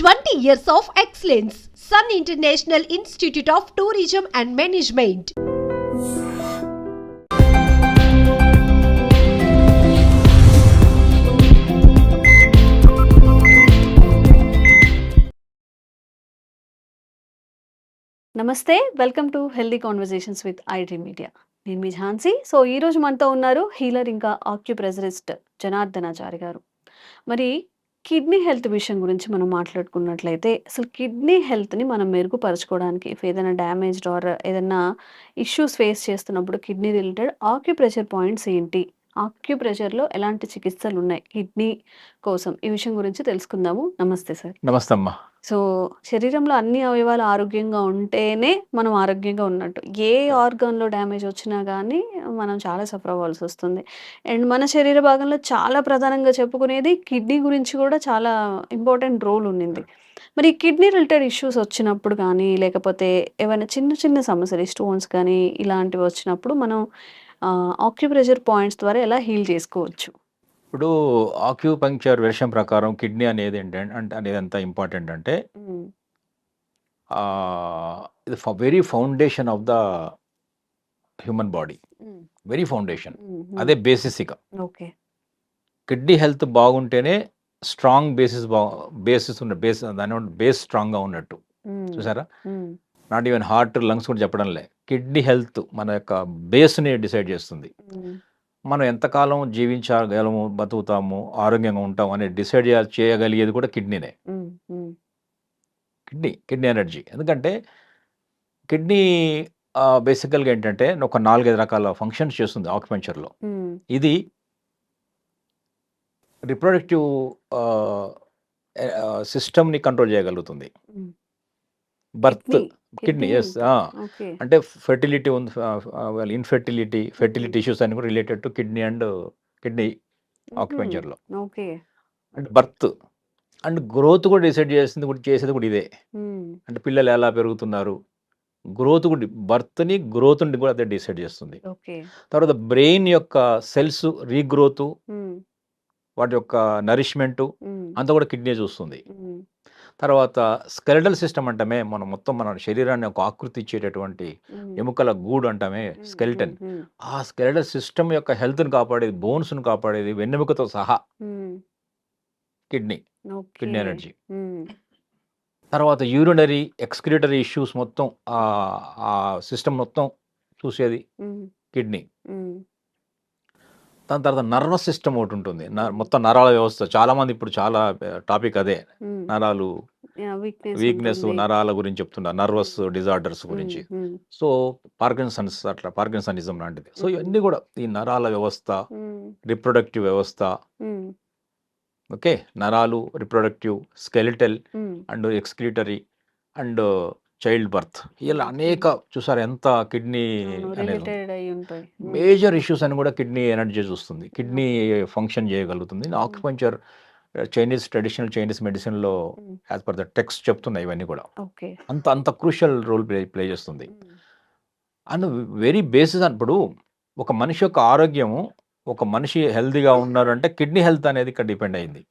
Twenty years of excellence. Sun International Institute of Tourism and Management. నమస్తే welcome to healthy conversations with IT media నేను మీ Jhansi. So ఈ రోజు మనతో ఉన్నారు హీలర్ ఇంకా ఆక్యుప్రెజరిస్ట్ జనార్దనాచారి గారు మరి కిడ్నీ హెల్త్ విషయం గురించి మనం మాట్లాడుకున్నట్లయితే అసలు కిడ్నీ హెల్త్ని మనం మెరుగుపరచుకోవడానికి ఇఫ్ ఏదైనా డ్యామేజ్డ్ ఆర్ ఏదైనా ఇష్యూస్ ఫేస్ చేస్తున్నప్పుడు కిడ్నీ రిలేటెడ్ ఆక్యుప్రెషర్ పాయింట్స్ ఏంటి? ఆక్యుప్రెషర్లో ఎలాంటి చికిత్సలు ఉన్నాయి కిడ్నీ కోసం. ఈ విషయం గురించి తెలుసుకుందాము. నమస్తే సార్. నమస్తే అమ్మా సో శరీరంలో అన్ని అవయవాలు ఆరోగ్యంగా ఉంటేనే మనం ఆరోగ్యంగా ఉన్నట్టు. ఏ ఆర్గాన్లో డ్యామేజ్ వచ్చినా కానీ మనం చాలా సఫర్ అవ్వాల్సి వస్తుంది. అండ్ మన శరీర భాగంలో చాలా ప్రధానంగా చెప్పుకునేది కిడ్నీ గురించి కూడా చాలా ఇంపార్టెంట్ రోల్ ఉండింది మరి కిడ్నీ రిలేటెడ్ ఇష్యూస్ వచ్చినప్పుడు కానీ లేకపోతే ఏమైనా చిన్న చిన్న సమస్యలు స్టోన్స్ కానీ ఇలాంటివి వచ్చినప్పుడు మనం ఆక్యుప్రెషర్ పాయింట్స్ ద్వారా ఎలా హీల్ చేసుకోవచ్చు? ఇప్పుడు ఆక్యూపంక్చర్ విషయం ప్రకారం కిడ్నీ అనేది ఏంటంటే అంటే అనేది ఎంత ఇంపార్టెంట్ అంటే ఇది very foundation of the human body. Very foundation. అదే బేసిస్ ఇక. ఓకే. కిడ్నీ హెల్త్ బాగుంటేనే స్ట్రాంగ్ బేసిస్ బా బేసిస్ ఉన్న బేస్ దాని బేస్ స్ట్రాంగ్గా ఉన్నట్టు. చూసారా. నాట్ ఈవెన్ హార్ట్ లంగ్స్ కూడా చెప్పడం లే కిడ్నీ హెల్త్ మన యొక్క బేస్ని డిసైడ్ చేస్తుంది. మనం ఎంతకాలం జీవించగలము బతుకుతాము ఆరోగ్యంగా ఉంటాం అనేది డిసైడ్ చేయగలిగేది కూడా కిడ్నీనే. కిడ్నీ కిడ్నీ ఎనర్జీ ఎందుకంటే కిడ్నీ బేసికల్గా ఏంటంటే ఒక నాలుగైదు రకాల ఫంక్షన్స్ చేస్తుంది ఆక్యుపెంచర్లో. ఇది రిప్రొడక్టివ్ సిస్టమ్ని కంట్రోల్ చేయగలుగుతుంది. బర్త్ కిడ్నీ ఎస్ అంటే ఫెర్టిలిటీ ఉంది ఇన్ఫెర్టిలిటీ ఫెర్టిలిటీ ఇష్యూస్ అన్ని కూడా related to kidney and kidney ఆక్యుపెంచర్లో okay. అంటే బర్త్ అండ్ గ్రోత్ కూడా డిసైడ్ చేసింది కూడా చేసేది కూడా ఇదే. మ్మ్. అంటే పిల్లలు ఎలా పెరుగుతున్నారు? గ్రోత్ కూడా బర్త్ని గ్రోత్ని కూడా అదే డిసైడ్ చేస్తుంది. తర్వాత బ్రెయిన్ యొక్క సెల్స్ రీగ్రోత్ మ్మ్. వాటి యొక్క నరిష్మెంటు. అంతా కూడా కిడ్నీ చూస్తుంది. తర్వాత స్కెలటల్ సిస్టమ్ అంటామే మనం మొత్తం మన శరీరాన్ని ఒక ఆకృతి ఇచ్చేటటువంటి. ఎముకల గూడు అంటామే. స్కెల్టన్. ఆ స్కెలటల్ సిస్టమ్ యొక్క హెల్త్ని కాపాడేది బోన్స్ని కాపాడేది వెన్నెముకతో సహా. Kidney kidney energy. తర్వాత యూరినరీ ఎక్స్క్రిటరీ ఇష్యూస్ మొత్తం ఆ సిస్టమ్ మొత్తం చూసేది. కిడ్నీ. దాని తర్వాత నర్వస్ సిస్టమ్ ఒకటి ఉంటుంది మొత్తం నరాల వ్యవస్థ చాలా మంది ఇప్పుడు చాలా టాపిక్ అదే. నరాలు వీక్నెస్. నరాల గురించి చెప్తున్నారు నర్వస్ డిజార్డర్స్ గురించి. సో పార్కిన్సన్స్ అట్లా పార్కిన్సనిజం లాంటిది సో ఇవన్నీ కూడా ఈ నరాల వ్యవస్థ. రిప్రొడక్టివ్ వ్యవస్థ. ఓకే నరాలు reproductive skeletal. And excretory and childbirth. ఇలా అనేక చూసారు ఎంత కిడ్నీ అనేది. మేజర్ ఇష్యూస్ అని కూడా కిడ్నీ ఎనర్జీ చూస్తుంది. కిడ్నీ ఫంక్షన్ చేయగలుగుతుంది. ఆక్యుపంచర్ చైనీస్ ట్రెడిషనల్ చైనీస్ మెడిసిన్లో. యాజ్ పర్ ద టెక్స్ట్ చెప్తున్నాయి ఇవన్నీ కూడా. ఓకే. అంత అంత క్రూషియల్ రోల్ ప్లే ప్లే చేస్తుంది. అండ్ వెరీ బేసిస్ ఇప్పుడు ఒక మనిషి యొక్క ఆరోగ్యము ఒక మనిషి హెల్తీగా ఉన్నారంటే కిడ్నీ హెల్త్ అనేది ఇక్కడ డిపెండ్ అయింది.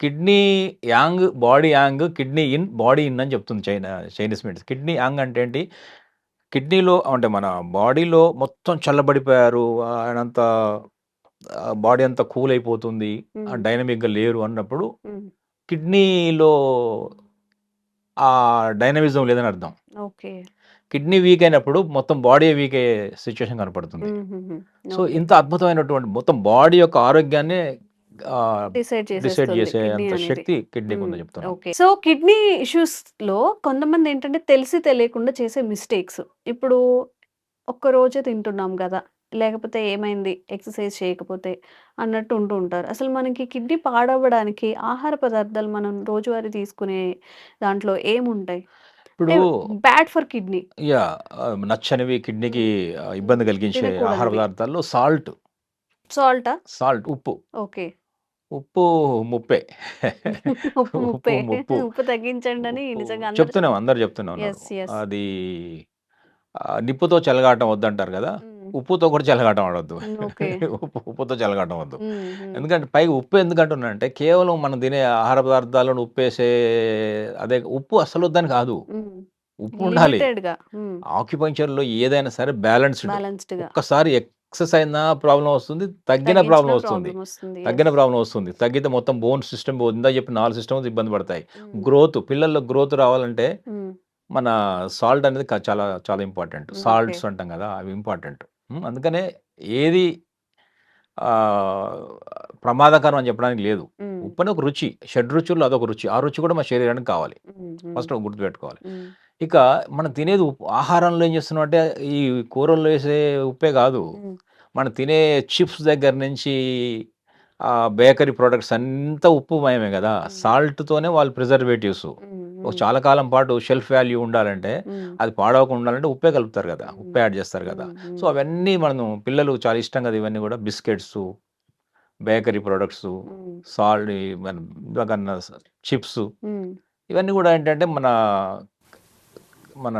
Kidney yang body yang kidney yin body yin అని చెప్తుంది China Chinese medicine kidney yang అంటే ఏంటి కిడ్నీలో అంటే మన బాడీలో మొత్తం చల్లబడిపోయారు ఆయనంత బాడీ అంతా కూల్ అయిపోతుంది. డైనమిక్గా లేరు అన్నప్పుడు. కిడ్నీలో ఆ డైనమిజం లేదని అర్థం ఓకే కిడ్నీ వీక్ అయినప్పుడు మొత్తం బాడీ వీక్ అయ్యే సిచ్యువేషన్ కనపడుతుంది. సో. ఇంత అద్భుతమైనటువంటి మొత్తం బాడీ యొక్క ఆరోగ్యాన్ని డిసైడ్ చేసే అంత. శక్తి కిడ్నీకి. ఉందని సో కిడ్నీ ఇష్యూస్లో కొంతమంది ఏంటంటే తెలిసి తెలియకుండా చేసే మిస్టేక్స్. ఇప్పుడు ఒక్క రోజే తింటున్నాం కదా లేకపోతే ఏమైంది ఎక్సర్సైజ్ చేయకపోతే అన్నట్టు ఉంటూ ఉంటారు. అసలు మనకి కిడ్నీ పాడవడానికి ఆహార పదార్థాలు మనం రోజువారీ తీసుకునే దాంట్లో ఏముంటాయి? ఇప్పుడు బ్యాడ్ ఫర్ కిడ్నీ. యా నచ్చనివి కిడ్నీకి ఇబ్బంది కలిగించే. ఆహార పదార్థాల్లో సాల్ట్. సాల్టా? సాల్ట్ ఉప్పు. ఓకే. ఉప్పు ముప్పే. ఉప్పు ముప్పే. ఉప్పు ఉప్పు తగ్గించండి అని ఉప్పు. నిజంగా అందరూ చెప్తున్నాం అందరు చెప్తున్నాం. అది నిప్పుతో చెలగాటం వద్దంటారు కదా? మ్మ్. ఉప్పుతో కూడా చెలగాటం ఆడొద్దు. ఓకే. ఉప్పు ఉప్పుతో చెలగాటం వద్దు. ఎందుకంటే పైగా ఉప్పు ఎందుకంటున్నా అంటే కేవలం మనం తినే ఆహార పదార్థాలను ఉప్పు వేసే అదే ఉప్పు అసలు వద్దని కాదు. ఉప్పు ఉండాలి. ఆక్యుపంచర్లో ఏదైనా సరే బ్యాలెన్స్డ్ ఒక్కసారి ఎక్సెస్ అయినా ప్రాబ్లం వస్తుంది తగ్గిన ప్రాబ్లం వస్తుంది. తగ్గిన. ప్రాబ్లం వస్తుంది. తగ్గితే మొత్తం బోన్ సిస్టమ్ ఇందా చెప్పి నాలుగు సిస్టమ్స్ ఇబ్బంది పడతాయి. గ్రోత్ పిల్లల్లో గ్రోత్ రావాలంటే మన సాల్ట్ అనేది చాలా చాలా ఇంపార్టెంట్. సాల్ట్స్ అంటాం కదా అవి ఇంపార్టెంట్ అందుకనే ఏది ప్రమాదకరం అని చెప్పడానికి లేదు. ఉప్పు అని ఒక రుచి షడ్ రుచుల్లో అదొక రుచి. ఆ రుచి కూడా మన శరీరానికి కావాలి. ఫస్ట్ గుర్తుపెట్టుకోవాలి ఇక మనం తినేది ఉప్పు ఆహారంలో ఏం చేస్తున్నాం అంటే ఈ కూరల్లో వేసే ఉప్పే కాదు. మనం తినే చిప్స్ దగ్గర నుంచి ఆ బేకరీ ప్రొడక్ట్స్ అంతా ఉప్పు మయమే కదా. సాల్ట్తోనే వాళ్ళు ప్రిజర్వేటివ్స్. ఒక చాలా కాలం పాటు షెల్ఫ్ వాల్యూ ఉండాలంటే అది పాడవకుండా ఉండాలంటే ఉప్పే కలుపుతారు కదా. ఉప్పే యాడ్ చేస్తారు కదా. సో అవన్నీ మనం పిల్లలు చాలా ఇష్టం కదా ఇవన్నీ కూడా బిస్కెట్స్ బేకరీ ప్రొడక్ట్స్ సాల్ట్ మన చిప్స్ ఇవన్నీ కూడా ఏంటంటే మన మన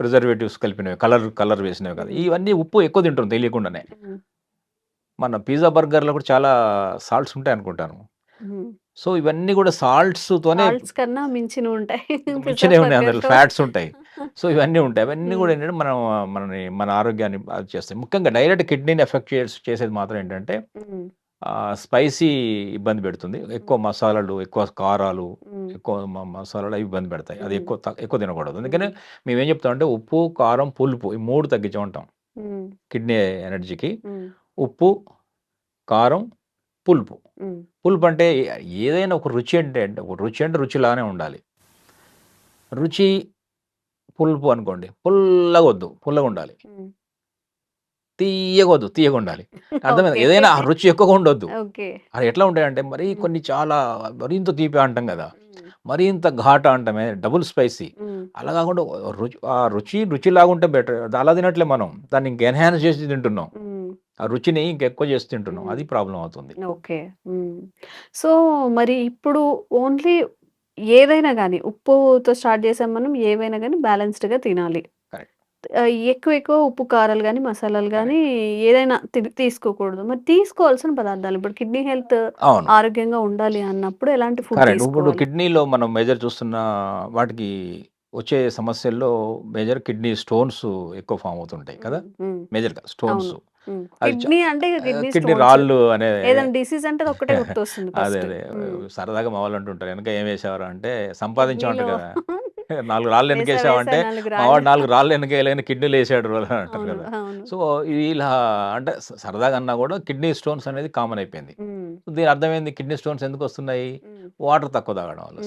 ప్రిజర్వేటివ్స్ కలిపినవి కలర్ కలర్ వేసినవి కదా. ఇవన్నీ ఉప్పు ఎక్కువ తింటుంది తెలియకుండానే. మన పిజ్జా బర్గర్లో కూడా చాలా సాల్ట్స్ ఉంటాయి అనుకుంటాను. సో ఇవన్నీ కూడా సాల్ట్స్ తోనే కన్నా మించిన ఉంటాయి. మించినే ఉన్నాయి అందులో ఫ్యాట్స్ ఉంటాయి. సో ఇవన్నీ ఉంటాయి. అవన్నీ. కూడా ఏంటంటే మనం మనని మన ఆరోగ్యాన్ని చేస్తాయి. ముఖ్యంగా డైరెక్ట్ కిడ్నీని ఎఫెక్ట్ చేసేది మాత్రం ఏంటంటే స్పైసీ ఇబ్బంది పెడుతుంది. ఎక్కువ మసాలాలు ఎక్కువ కారాలు ఎక్కువ మసాలాలు అవి ఇబ్బంది పెడతాయి. అది. ఎక్కువ ఎక్కువ తినకూడదు. అందుకనే మేము. ఏం చెప్తామంటే ఉప్పు కారం పులుపు ఈ మూడు తగ్గించమంటాం కిడ్నీ ఎనర్జీకి ఉప్పు కారం పులుపు. పులుపు అంటే ఏదైనా ఒక రుచి అంటే అంటే ఒక రుచి అంటే రుచిలానే ఉండాలి. రుచి పులుపు అనుకోండి పుల్లగా వద్దు పుల్లగా ఉండాలి. ఉమ్. తీయగా ఉండాలి అర్థమైంది. ఏదైనా రుచి ఎక్కువగా ఉండొద్దు అది ఎట్లా ఉంటాయంటే మరి. కొన్ని చాలా మరింత తీపి అంటాం కదా మరింత ఘాట అంటామే డబుల్ స్పైసీ అలా కాకుండా రుచి ఆ రుచి రుచిలాగా ఉంటే బెటర్ అలా తినట్లే మనం దాన్ని ఇంక ఎన్హాన్స్ చేసి తింటున్నాం. ఆ రుచిని ఇంకెక్కువ చేసి తింటున్నాం. అది ప్రాబ్లం అవుతుంది ఓకే. సో, మరి ఇప్పుడు ఓన్లీ ఏదైనా గాని ఉప్పుతో స్టార్ట్ చేసాం మనం. ఏవైనా గాని బ్యాలెన్స్‌డ్‌గా తినాలి. ఎక్కువ ఎక్కువ ఉప్పు, కారాలు గాని, మసాలాలు గాని ఏదైనా తి తీసుకోకూడదు. మరి తీసుకోవాల్సిన పదార్థాలు ఇప్పుడు కిడ్నీ హెల్త్ అవును ఆరోగ్యంగా ఉండాలి అన్నప్పుడు ఎలాంటి ఫుడ్ కరెక్ట్ ఇప్పుడు తీసుకోవాలి? కిడ్నీలో మనం మేజర్ చూస్తున్న వాటికి వచ్చే సమస్యల్లో మేజర్ కిడ్నీ స్టోన్స్ ఎక్కువ ఫామ్ అవుతుంటాయి కదా హ్మ్. హ్మ్. మేజర్గా స్టోన్స్ అవును. హ్మ్. అది చ- కిడ్నీ అంటే కిడ్నీ కిడ్నీ స్టోన్స్. రాళ్ళు అనే ఏదైనా డిసీజ్ అంటే అది ఒక్కటే గుర్తొస్తుంది అదే ఫస్ట్. అదే హ్మ్. సరదాగా మా వాళ్ళు అంటుంటారు వెనక ఏం వేసేవారు అంటే సంపాదించామంట కిడ్నీలో కదా నాలుగు రాళ్ళు వెనక వేసా వేసా వేసామంటే నాలుగు రాళ్ళు. నాలుగు రాళ్ళు వెనక వేయలేని కిడ్నీలు వేసాడు అంటారు. కదా. సో ఇలా అంటే సరదాగా అన్నా కూడా కిడ్నీ స్టోన్స్ అనేది కామన్ అయిపోయింది దీని అర్థమైంది కిడ్నీ స్టోన్స్ ఎందుకు వస్తున్నాయి. వాటర్ తక్కువ తాగడం వల్ల.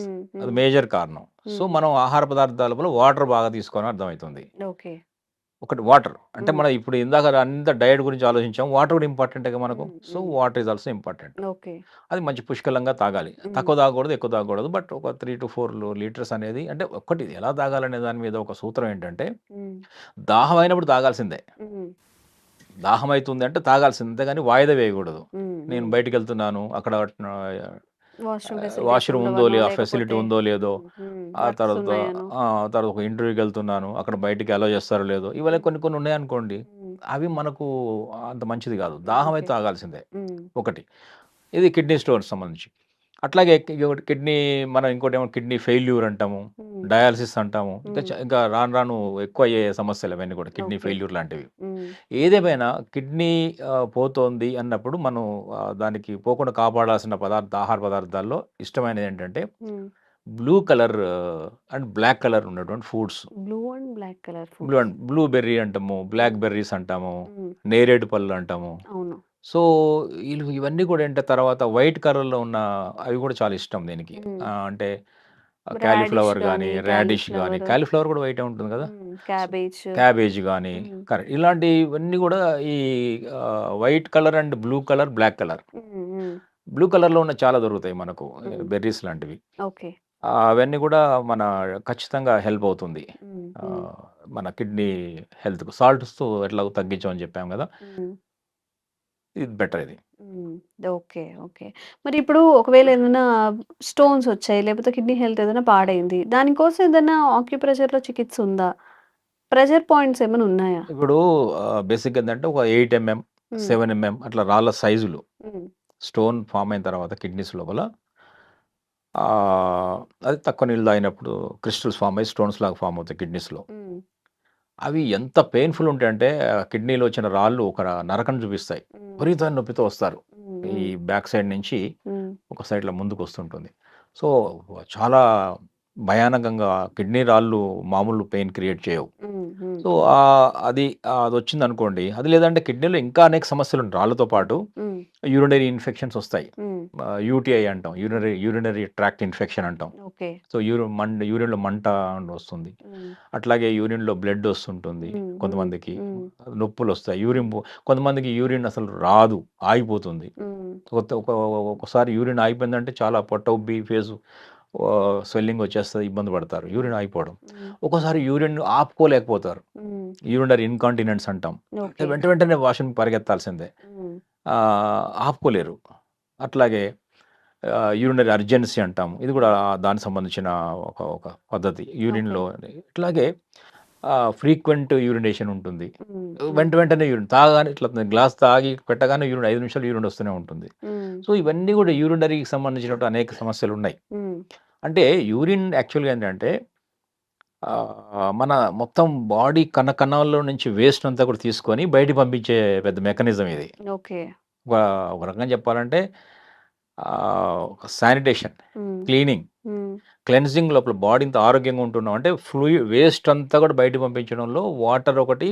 అది. మేజర్ కారణం సో. మనం ఆహార పదార్థాల వల్ల వాటర్ బాగా తీసుకోవడం అర్థమవుతుంది. ఒకటి వాటర్ అంటే. మనం ఇప్పుడు ఇందాక అంత డయట్ గురించి ఆలోచించాం వాటర్ కూడా ఇంపార్టెంట్ మనకు. So. Water is also important okay. అది మంచి పుష్కలంగా తాగాలి. తక్కువ తాగకూడదు ఎక్కువ తాగకూడదు బట్ ఒక త్రీ టు ఫోర్ లీటర్స్ అనేది అంటే ఒక్కటి ఎలా తాగాలనే దాని మీద ఒక సూత్రం ఏంటంటే. దాహం అయినప్పుడు తాగాల్సిందే. దాహం అవుతుంది అంటే తాగాల్సిందే కానీ వాయిదా వేయకూడదు. నేను. బయటికి వెళ్తున్నాను అక్కడ వాష్‌రూమ్ ఉందో లేదో ఫెసిలిటీ ఉందో లేదో. ఆ తర్వాత తర్వాత ఒక ఇంటర్వ్యూకి వెళ్తున్నాను అక్కడ బయటికి అలో చేస్తారో లేదో ఇవన్నీ కొన్ని కొన్ని ఉన్నాయనుకోండి. అవి మనకు అంత మంచిది కాదు దాహం అయితే హ్మ్. ఒకటి ఇది కిడ్నీ స్టోన్స్ సంబంధించి అట్లాగే కిడ్నీ మనం ఇంకోటి ఏమో కిడ్నీ ఫెయిల్యూర్ అంటాము. డయాలసిస్ అంటాము ఇంకా ఇంకా రాను రాను ఎక్కువ అయ్యే సమస్యలు అవన్నీ కూడా కిడ్నీ. ఫెయిల్యూర్ లాంటివి. ఏదేమైనా కిడ్నీ పోతోంది అన్నప్పుడు మనం దానికి పోకుండా కాపాడాల్సిన పదార్థ ఆహార పదార్థాల్లో ఇష్టమైనది ఏంటంటే. Blue colour and black colour ఉన్నటువంటి foods blue and black colour blue. And blueberry అంటాము బ్లాక్. బెర్రీస్ అంటాము. నేరేడు పళ్ళు అంటాము అవును. సో వీళ్ళు ఇవన్నీ కూడా ఏంటంటే తర్వాత వైట్ కలర్లో ఉన్న అవి కూడా చాలా ఇష్టం దీనికి హ్మ్. అంటే రాడిష్ క్యాలీఫ్లవర్ కానీ గాని, రాడిష్ కానీ కాలీఫ్లవర్. క్యాలీఫ్లవర్ కూడా వైటే ఉంటుంది కదా హ్మ్. క్యాబేజ్. క్యాబేజ్ కానీ హ్మ్. కరెక్ట్ ఇలాంటివన్నీ కూడా ఈ white colour and blue colour black colour hmm. Hmm. Blue కలర్లో ఉన్న చాలా దొరుకుతాయి మనకు హ్మ్. బెర్రీస్ లాంటివి ఓకే. అవన్నీ కూడా మన ఖచ్చితంగా హెల్ప్ అవుతుంది హ్మ్. మన కిడ్నీ హెల్త్కు సాల్ట్స్ ఎట్లా తగ్గించామని చెప్పాం కదా హ్మ్. ఇది బెటర్ ఇది. ఓకే. ఓకే. మరి ఇప్పుడు ఒకవేళ ఏదైనా స్టోన్స్ వచ్చాయి, లేకపోతే కిడ్నీ హెల్త్ ఏదైనా పాడైంది. దానికోసం ఏదైనా ఆక్యుప్రెషర్‌లో చికిత్స ఉందా? ప్రెషర్ పాయింట్స్ ఏమైనా ఉన్నాయా ఇప్పుడు బేసిక్ ఏంటంటే ఒక ఎయిట్ ఎంఎం సెవెన్ ఎంఎం అట్లా రాళ్ళ సైజులు స్టోన్ ఫామ్ అయిన తర్వాత కిడ్నీస్ లోపల అది తక్కువ నీళ్ళు తాగినప్పుడు క్రిస్టల్స్ ఫామ్ అయ్యి స్టోన్స్ లాగా ఫామ్ అవుతాయి కిడ్నీస్లో అవి ఎంత పెయిన్ఫుల్ ఉంటాయంటే కిడ్నీలో వచ్చిన రాళ్ళు ఒక నరకం చూపిస్తాయి. ఉమ్, విపరీతమైన నొప్పితో వస్తారు. ఈ బ్యాక్ సైడ్ నుంచి ఒక సైడ్లో ముందుకు వస్తుంటుంది సో చాలా భయానకంగా కిడ్నీ రాళ్ళు మామూలు పెయిన్ క్రియేట్ చేయవు. సో ఆ, అది అది వచ్చింది అనుకోండి అది లేదంటే కిడ్నీలో ఇంకా అనేక సమస్యలు ఉంటాయి రాళ్ళతో పాటు యూరినరీ ఇన్ఫెక్షన్స్ వస్తాయి. యూటీఐ అంటాం యూరినరీ యూరినరీ ట్రాక్ట్ ఇన్ఫెక్షన్ అంటాం. సో యూరి మంట యూరిన్లో మంట వస్తుంది. అట్లాగే యూరిన్లో బ్లడ్ వస్తుంటుంది కొంతమందికి. నొప్పులు వస్తాయి యూరిన్ కొంతమందికి యూరిన్ అసలు రాదు ఆగిపోతుంది. ఒకసారి యూరిన్ ఆగిపోయిందంటే చాలా పొట్ట ఉబ్బి ఫేసు స్వెల్లింగ్ వచ్చేస్తుంది ఇబ్బంది పడతారు. యూరిన్ ఆగిపోవడం. ఉమ్, ఒకసారి యూరిన్ ఆపుకోలేకపోతారు. ఉమ్, యూరినరీ ఇన్కాంటినెంట్స్ అంటాం. వెంట వెంటనే వాష్రూమ్ పరిగెత్తాల్సిందే. ఆపుకోలేరు. అట్లాగే యూరినరీ అర్జెన్సీ అంటాం. ఇది కూడా దానికి సంబంధించిన ఒక ఒక పద్ధతి. యూరిన్లో ఇట్లాగే ఫ్రీక్వెంట్ యూరినేషన్ ఉంటుంది. ఉమ్, వెంట వెంటనే యూరిన్ తాగానే ఇట్లా గ్లాస్ తాగి పెట్టగానే యూరిన్ ఐదు నిమిషాలు యూరిన్ వస్తూనే ఉంటుంది. ఉమ్, సో ఇవన్నీ కూడా యూరినరీకి సంబంధించినటువంటి అనేక సమస్యలు ఉన్నాయి. ఉమ్, అంటే యూరిన్ యాక్చువల్గా ఏంటంటే మన మొత్తం బాడీ కణ కణాల్లో నుంచి వేస్ట్ అంతా కూడా తీసుకొని బయటికి పంపించే పెద్ద మెకానిజం ఇది. ఓకే. ఒక రకంగా చెప్పాలంటే శానిటేషన్ క్లీనింగ్ క్లెన్జింగ్ లోపల బాడీ ఇంత ఆరోగ్యంగా ఉంటున్నాం. అంటే ఫ్లూయి వేస్ట్ అంతా కూడా బయట పంపించడంలో వాటర్ ఒకటి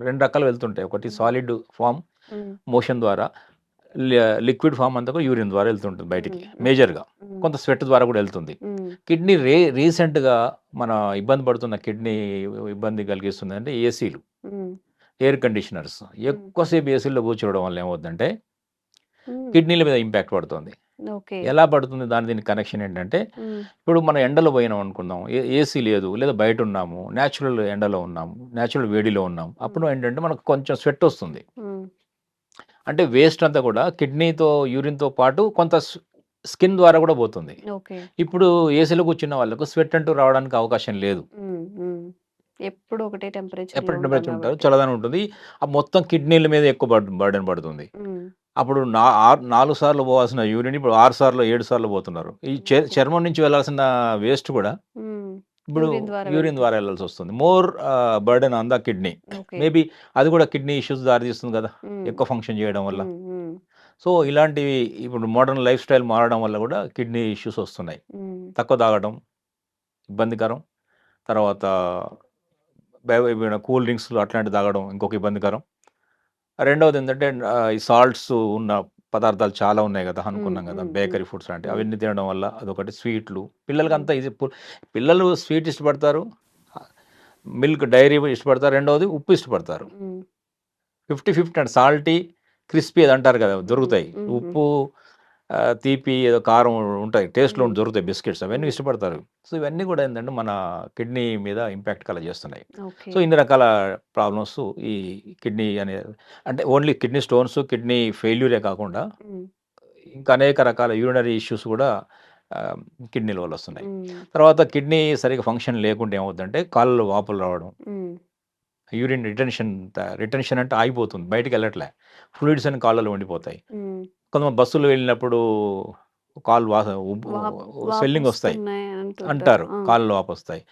రెండు రకాలు వెళ్తుంటాయి. ఒకటి సాలిడ్ ఫామ్ మోషన్ ద్వారా లిక్విడ్ ఫామ్ అంతా కూడా యూరిన్ ద్వారా వెళ్తుంటుంది బయటికి. మేజర్గా. కొంత స్వెట్ ద్వారా కూడా వెళ్తుంది. కిడ్నీ రే రీసెంట్గా మన ఇబ్బంది పడుతున్న కిడ్నీ ఇబ్బంది కలిగిస్తుంది అంటే ఏసీలు. Air conditioners. ఎక్కువసేపు ఏసీలో కూర్చోవడం వల్ల ఏమవుతుందంటే కిడ్నీల మీద ఇంపాక్ట్ పడుతుంది. ఎలా పడుతుంది దాని దీని కనెక్షన్ ఏంటంటే ఇప్పుడు మనం ఎండలో పోయినాం అనుకుందాం. ఏసీ లేదు లేదా బయట ఉన్నాము న్యాచురల్ ఎండలో ఉన్నాము న్యాచురల్ వేడిలో ఉన్నాం అప్పుడు ఏంటంటే మనకు కొంచెం స్వెట్ వస్తుంది. అంటే వేస్ట్ అంతా కూడా కిడ్నీతో యూరిన్తో పాటు కొంత స్కిన్ ద్వారా కూడా పోతుంది. ఇప్పుడు ఏసీలో కూర్చున్న వాళ్ళకు స్వెట్ అంటూ రావడానికి అవకాశం లేదు. ఎప్పుడు ఒకటే టెంపరేచర్ ఎప్పుడు టెంపరేచర్ ఉంటారు చల్లదనం ఉంటుంది. ఆ మొత్తం కిడ్నీల మీద ఎక్కువ బర్డెన్ పడుతుంది. అప్పుడు నా ఆరు నాలుగు సార్లు పోవాల్సిన యూరిన్ ఇప్పుడు ఆరు సార్లు ఏడు సార్లు పోతున్నారు. ఈ. చర్మం నుంచి వెళ్ళాల్సిన వేస్ట్ కూడా ఇప్పుడు యూరిన్ ద్వారా వెళ్ళాల్సి వస్తుంది. More burden on the kidney. Maybe అది కూడా కిడ్నీ ఇష్యూస్ దారితీస్తుంది కదా ఎక్కువ ఫంక్షన్ చేయడం వల్ల. సో ఇలాంటివి ఇప్పుడు మోడర్న్ లైఫ్ స్టైల్ మారడం వల్ల కూడా కిడ్నీ ఇష్యూస్ వస్తున్నాయి. తక్కువ తాగడం ఇబ్బందికరం. తర్వాత కూల్ డ్రింక్స్ అట్లాంటివి తాగడం ఇంకొక ఇబ్బందికరం. రెండవది ఏంటంటే ఈ సాల్ట్స్ ఉన్న పదార్థాలు చాలా ఉన్నాయి కదా అనుకున్నాం కదా. బేకరీ ఫుడ్స్ అంటే. అవన్నీ తినడం వల్ల అదొకటి. స్వీట్లు. పిల్లలకి అంతా ఇది పిల్లలు స్వీట్ ఇష్టపడతారు మిల్క్ డైరీ ఇష్టపడతారు. రెండవది ఉప్పు ఇష్టపడతారు. ఫిఫ్టీ ఫిఫ్టీ అంటే సాల్టీ క్రిస్పీ అది అంటారు కదా దొరుకుతాయి. ఉప్పు తీపి ఏదో కారం ఉంటాయి. టేస్ట్లో. దొరుకుతాయి బిస్కెట్స్ అవన్నీ. ఇష్టపడతారు. సో ఇవన్నీ కూడా ఏంటంటే మన కిడ్నీ మీద ఇంపాక్ట్ కల చేస్తున్నాయి. సో ఇన్ని రకాల ప్రాబ్లమ్స్ ఈ కిడ్నీ అనే అంటే ఓన్లీ కిడ్నీ స్టోన్స్ కిడ్నీ ఫెయిల్యూరే కాకుండా ఇంకా అనేక రకాల యూరినరీ ఇష్యూస్ కూడా కిడ్నీల వల్ల వస్తున్నాయి. తర్వాత కిడ్నీ సరిగా ఫంక్షన్ లేకుండా ఏమవుతుందంటే కాళ్ళలో వాపులు రావడం. యూరిన్ రిటెన్షన్ రిటెన్షన్ అంటే ఆగిపోతుంది బయటికి వెళ్ళట్లే. ఫ్లూయిడ్స్ అని కాళ్ళలో ఉండిపోతాయి. కొంతమంది బస్సులో వెళ్ళినప్పుడు కాళ్ళు వాస స్వెల్లింగ్ వస్తాయి అంటారు. కాళ్ళు వాపు వస్తాయి.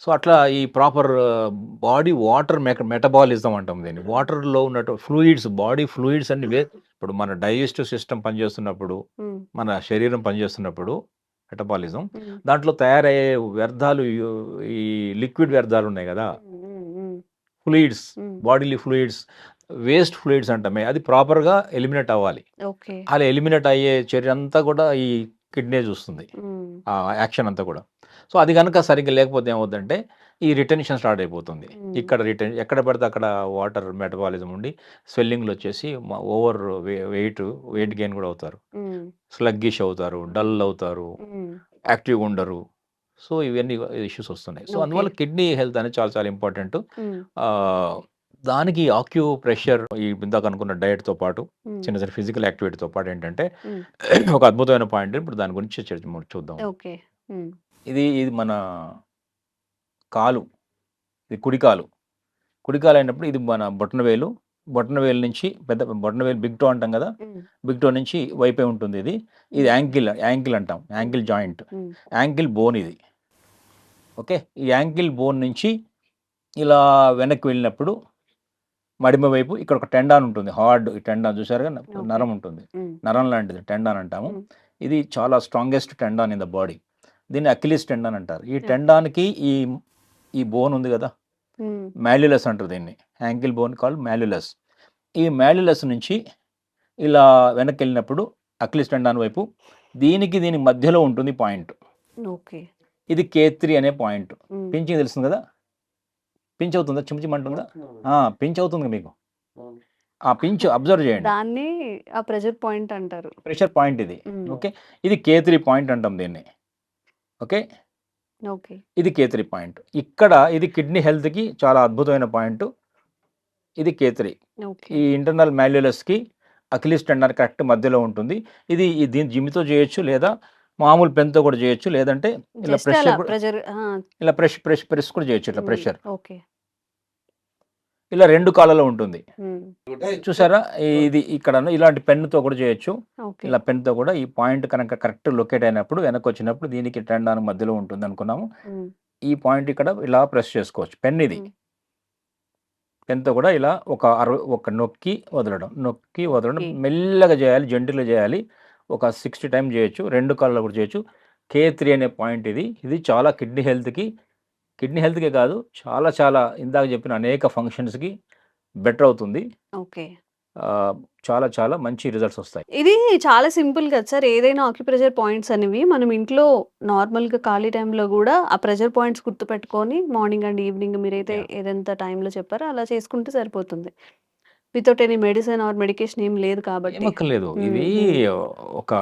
సో అట్లా ఈ ప్రాపర్ బాడీ వాటర్ మెటబాలిజం అంటాం దీన్ని. వాటర్లో ఉన్నట్టు ఫ్లూయిడ్స్ బాడీ ఫ్లూయిడ్స్ అన్ని వే ఇప్పుడు మన డైజెస్టివ్ సిస్టమ్ పనిచేస్తున్నప్పుడు మన శరీరం పనిచేస్తున్నప్పుడు మెటబాలిజం దాంట్లో తయారయ్యే వ్యర్థాలు ఈ లిక్విడ్ వ్యర్థాలు ఉన్నాయి కదా? Fluids bodily fluids waste fluids అంటామే అది ప్రాపర్గా ఎలిమినేట్ అవ్వాలి. అలా ఎలిమినేట్ అయ్యే చర్య అంతా కూడా ఈ కిడ్నీ చూస్తుంది. ఆ యాక్షన్ అంతా కూడా. సో అది కనుక సరిగ్గా లేకపోతే ఏమవుతుందంటే ఈ రిటెన్షన్ స్టార్ట్ అయిపోతుంది. ఇక్కడ రిటెన్ ఎక్కడ పడితే అక్కడ వాటర్ మెటబాలిజం ఉండి స్వెల్లింగ్లు వచ్చేసి ఓవర్ వెయిట్ వెయిట్ గెయిన్ కూడా అవుతారు. స్లగ్గిష్ అవుతారు డల్ అవుతారు యాక్టివ్గా ఉండరు. సో ఇవన్నీ ఇష్యూస్ వస్తున్నాయి. సో. అందువల్ల కిడ్నీ హెల్త్ అనేది చాలా చాలా ఇంపార్టెంట్. దానికి ఆక్యూ ప్రెషర్ ఈ ఇందాక అనుకున్న డయట్తో పాటు చిన్న చిన్న ఫిజికల్ యాక్టివిటీతో పాటు ఏంటంటే. ఒక అద్భుతమైన పాయింట్ ఇప్పుడు దాని గురించి చర్చ చూద్దాం. ఓకే. ఇది ఇది మన కాలు. ఇది కుడికాలు. కుడికాలు అయినప్పుడు ఇది మన బొట్టనవేలు బొట్టనవేలు నుంచి పెద్ద బొట్టనవేలు బిగ్ టో అంటాం కదా? బిగ్ టో నుంచి వైపే ఉంటుంది ఇది. ఇది యాంకిల్ యాంకిల్ అంటాం. Ankle joint. యాంకిల్ బోన్ ఇది. ఓకే? ఈ యాంకిల్ బోన్ నుంచి ఇలా వెనక్కి వెళ్ళినప్పుడు మడిమ వైపు ఇక్కడ ఒక టెండాన్ ఉంటుంది. హార్డ్ ఈ టెండాన్ చూసారుగా. నరం ఉంటుంది. నరం లాంటిది టెండాన్ అంటాము. ఇది చాలా strongest tendon in the body. దీన్ని అకిలిస్ టెండాన్ అంటారు. ఈ. టెండాన్కి ఈ ఈ బోన్ ఉంది కదా? ఉమ్, మాల్యులస్ అంటారు దీన్ని. Ankle bone call malleolus. ఈ మాల్యులస్ నుంచి ఇలా వెనక్కి వెళ్ళినప్పుడు అక్లిస్ టెండాన్ వైపు దీనికి దీని మధ్యలో ఉంటుంది పాయింట్. ఓకే. ఇది కే త్రీ అనే పాయింట్ పించింగ్ తెలుస్తుంది కదా? పించ్ అవుతుందా? చిమ్ చిమ్ అంటుందా? ఆ, పించ్ అవుతుంది మీకు? ఆ పించ్ అబ్జర్వ్ చేయండి. దాన్ని ఆ ప్రెజర్ పాయింట్ అంటారు. ప్రెషర్ పాయింట్ ఇది. ఓకే? ఇది కే త్రీ పాయింట్ అంటాం దీన్ని. ఓకే? ఓకే. ఇది కే త్రీ పాయింట్ ఇక్కడ ఇది కిడ్నీ హెల్త్కి చాలా అద్భుతమైన పాయింట్ ఇది కే త్రీ ఈ ఇంటర్నల్ మాల్యులస్కి అకిలిస్ టెండర్ కరెక్ట్ మధ్యలో ఉంటుంది. ఇది దీని జిమ్తో చేయొచ్చు లేదా మామూలు పెన్తో కూడా చేయొచ్చు లేదంటే ఇలా ప్రెషర్ ఇలా ప్రెష్ ప్రెష్ ప్రెస్ కూడా చేయొచ్చు ఇట్లా ప్రెషర్. ఓకే. ఇలా రెండు కాళ్ళలో ఉంటుంది. చూసారా? ఇది ఇక్కడ ఇలాంటి పెన్నుతో కూడా చేయొచ్చు. ఇలా పెన్తో కూడా ఈ పాయింట్ కనుక కరెక్ట్ లొకేట్ అయినప్పుడు వెనక్కి వచ్చినప్పుడు దీనికి టెండాన్ మధ్యలో ఉంటుంది అనుకున్నాము. ఈ పాయింట్ ఇక్కడ ఇలా ప్రెస్ చేసుకోవచ్చు. పెన్ ఇది. పెన్తో కూడా ఇలా ఒక అరవై ఒక నొక్కి వదలడం నొక్కి వదలడం. మెల్లగా చేయాలి జంటిలో చేయాలి. ఒక సిక్స్టీ టైం చేయొచ్చు రెండు కాళ్ళలో కూడా చేయొచ్చు. కే త్రీ అనే పాయింట్ ఇది. ఇది చాలా కిడ్నీ హెల్త్కి కిడ్నీ హెల్త్కే కాదు చాలా చాలా ఇందాక చెప్పిన అనేక ఫంక్షన్స్కి బెటర్ అవుతుంది. ఓకే. చాలా చాలా మంచి రిజల్ట్స్ వస్తాయి. ఇది చాలా సింపుల్ కదా సార్. ఏదైనా ఆక్యుప్రెషర్ పాయింట్స్ అనేవి మనం ఇంట్లో నార్మల్గా ఖాళీ టైంలో కూడా ఆ ప్రెషర్ పాయింట్స్ గుర్తుపెట్టుకొని మార్నింగ్ అండ్ ఈవినింగ్ మీరైతే. ఏదైతే టైంలో చెప్పారో అలా చేసుకుంటే సరిపోతుంది. Without any medicine or medication ఏం లేదు కాబట్టి. ఇవి మ్మ్. ఒక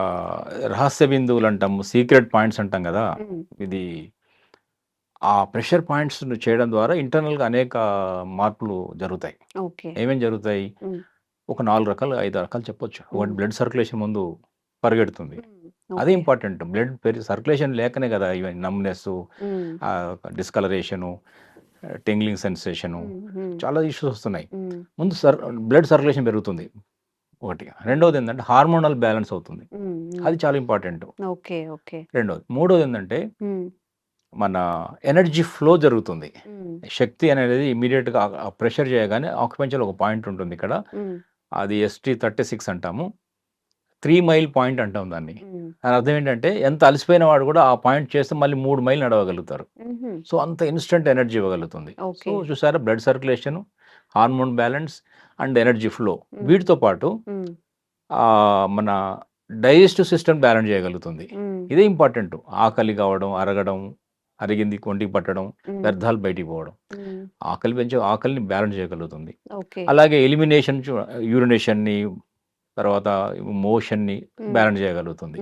రహస్య బిందువులు అంటాం సీక్రెట్ పాయింట్స్ అంటాం కదా. ఇది ఆ ప్రెషర్ పాయింట్స్ చేయడం ద్వారా ఇంటర్నల్గా అనేక మార్పులు జరుగుతాయి. ఓకే. ఏమేం జరుగుతాయి. ఒక నాలుగు రకాలు ఐదు రకాలు చెప్పొచ్చు. ఒకటి. బ్లడ్ సర్క్యులేషన్ ముందు పరిగెడుతుంది. అదే. ఇంపార్టెంట్. బ్లడ్ సర్క్యులేషన్ లేకనే కదా ఇవన్నీ నమ్నెస్ డిస్కలరేషను టింగ్లింగ్ సెన్సేషను చాలా ఇష్యూస్ వస్తున్నాయి. ముందు సర్ బ్లడ్ సర్క్యులేషన్ పెరుగుతుంది. ఒకటి. రెండోది ఏంటంటే హార్మోనల్ బ్యాలెన్స్ అవుతుంది. అది చాలా ఇంపార్టెంట్ ఓకే ఓకే. రెండోది. మూడోది ఏంటంటే మన ఎనర్జీ ఫ్లో జరుగుతుంది. శక్తి అనేది ఇమీడియట్గా ప్రెషర్ చేయగానే ఆక్యుపెన్షియల్ ఒక పాయింట్ ఉంటుంది ఇక్కడ. అది ఎస్టీ థర్టీ సిక్స్ అంటాము. త్రీ మైల్ పాయింట్ అంటాం దాన్ని. దాని అర్థం ఏంటంటే ఎంత అలసిపోయిన వాడు కూడా ఆ పాయింట్ చేస్తే మళ్ళీ మూడు మైల్ నడవగలుగుతారు. సో అంత ఇన్స్టెంట్ ఎనర్జీ ఇవ్వగలుగుతుంది. సో చూసారా blood circulation hormone balance and energy flow. వీటితో పాటు మన డైజెస్టివ్ సిస్టమ్ బ్యాలెన్స్ చేయగలుగుతుంది. ఇదే ఇంపార్టెంట్. ఆకలి కావడం అరగడం అరిగింది కొంటికి పట్టడం వ్యర్థాలు బయటికి పోవడం. ఆకలి పెంచే ఆకలిని బ్యాలెన్స్ చేయగలుగుతుంది. అలాగే ఎలిమినేషన్ యూరినేషన్ని తర్వాత మోషన్ని బ్యాలెన్స్ చేయగలుగుతుంది.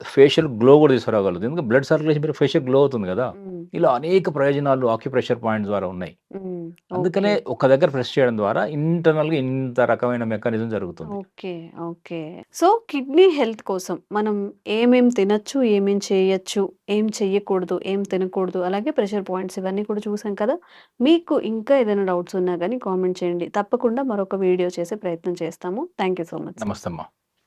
ఫేషియల్ గ్లో కూడా తీసుకురాగలుగుతుంది ఎందుకంటే బ్లడ్ సర్క్యులేషన్ మీరు ఫేషియల్ గ్లో అవుతుంది కదా. ఇలా అనేక ప్రయోజనాలు ఆక్యుప్రెషర్ పాయింట్ ద్వారా ఉన్నాయి. అందుకనే. ఒక దగ్గర ప్రెస్ చేయడం ద్వారా ఇంటర్నల్గా ఇంత రకమైన మెకానిజం జరుగుతుంది. Okay okay. So kidney health కోసం మనం ఏమేం తినచ్చు ఏమేం చేయొచ్చు ఏం చెయ్యకూడదు ఏం తినకూడదు అలాగే ప్రెషర్ పాయింట్స్ ఇవన్నీ కూడా చూసాం కదా. మీకు ఇంకా ఏదైనా డౌట్స్ ఉన్నా కానీ కామెంట్ చేయండి. తప్పకుండా మరొక వీడియో చేసే ప్రయత్నం చేస్తాము. Thank you so much. నమస్తే అమ్మా.